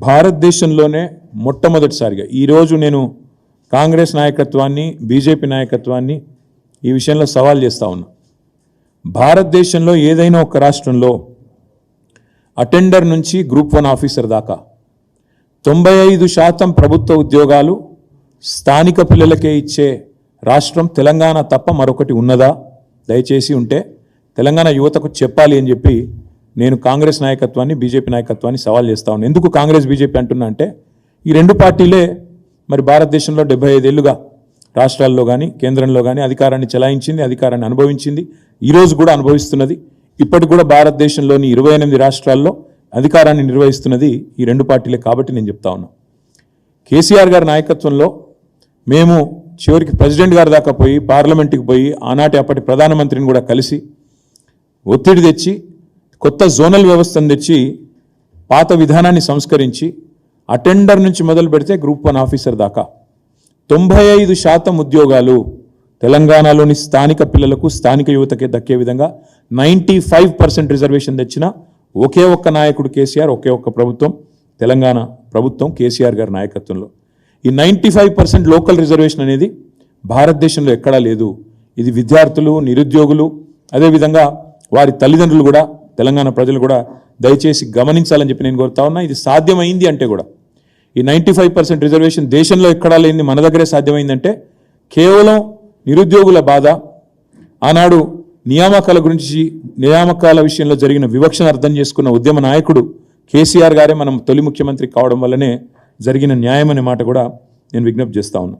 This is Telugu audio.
భారతదేశంలోనే మొట్టమొదటిసారిగా ఈరోజు నేను కాంగ్రెస్ నాయకత్వాన్ని బీజేపీ నాయకత్వాన్ని ఈ విషయంలో సవాల్ చేస్తా ఉన్నా. భారతదేశంలో ఏదైనా ఒక రాష్ట్రంలో అటెండర్ నుంచి గ్రూప్ వన్ ఆఫీసర్ దాకా తొంభై ఐదు శాతం ప్రభుత్వ ఉద్యోగాలు స్థానిక పిల్లలకే ఇచ్చే రాష్ట్రం తెలంగాణ తప్ప మరొకటి ఉన్నదా? దయచేసి ఉంటే తెలంగాణ యువతకు చెప్పాలి అని చెప్పి నేను కాంగ్రెస్ నాయకత్వాన్ని బీజేపీ నాయకత్వాన్ని సవాల్ చేస్తా ఉన్నాను ఎందుకు కాంగ్రెస్ బీజేపీ అంటున్నా అంటే ఈ రెండు పార్టీలే మరి భారతదేశంలో డెబ్బై ఐదేళ్ళుగా రాష్ట్రాల్లో కానీ కేంద్రంలో కానీ అధికారాన్ని చెలాయించింది అధికారాన్ని అనుభవించింది. ఈరోజు కూడా అనుభవిస్తున్నది. ఇప్పటికి కూడా భారతదేశంలోని ఇరవై ఎనిమిది రాష్ట్రాల్లో అధికారాన్ని నిర్వహిస్తున్నది ఈ రెండు పార్టీలే కాబట్టి నేను చెప్తా ఉన్నా. కేసీఆర్ గారి నాయకత్వంలో మేము చివరికి ప్రెసిడెంట్ గారి దాకా పోయి పార్లమెంట్కి పోయి ఆనాటి అప్పటి ప్రధానమంత్రిని కూడా కలిసి ఒత్తిడి తెచ్చి కొత్త జోనల్ వ్యవస్థను తెచ్చి పాత విధానాన్ని సంస్కరించి అటెండర్ నుంచి మొదలు పెడితే గ్రూప్ వన్ ఆఫీసర్ దాకా. తొంభై ఐదు శాతం ఉద్యోగాలు తెలంగాణలోని స్థానిక పిల్లలకు స్థానిక యువతకే దక్కే విధంగా నైంటీ ఫైవ్ పర్సెంట్ రిజర్వేషన్ తెచ్చిన ఒకే ఒక్క నాయకుడు కేసీఆర్ ఒకే ఒక్క ప్రభుత్వం తెలంగాణ ప్రభుత్వం కేసీఆర్ గారి నాయకత్వంలో. ఈ ninety five percent local reservation అనేది భారతదేశంలో ఎక్కడా లేదు. ఇది విద్యార్థులు నిరుద్యోగులు అదేవిధంగా వారి తల్లిదండ్రులు కూడా తెలంగాణ ప్రజలు కూడా దయచేసి గమనించాలని చెప్పి నేను కోరుతా ఉన్నా ఇది సాధ్యమైంది అంటే కూడా. ఈ నైంటీ ఫైవ్ పర్సెంట్ రిజర్వేషన్ దేశంలో ఎక్కడా లేని మన దగ్గరే సాధ్యమైందంటే కేవలం నిరుద్యోగుల బాధ ఆనాడు నియామకాల గురించి నియామకాల విషయంలో జరిగిన వివక్షను అర్థం చేసుకున్న ఉద్యమ నాయకుడు కేసీఆర్ గారే మనం తొలి ముఖ్యమంత్రి కావడం వల్లనే జరిగిన న్యాయం అనే మాట కూడా నేను విజ్ఞప్తి చేస్తా ఉన్నా.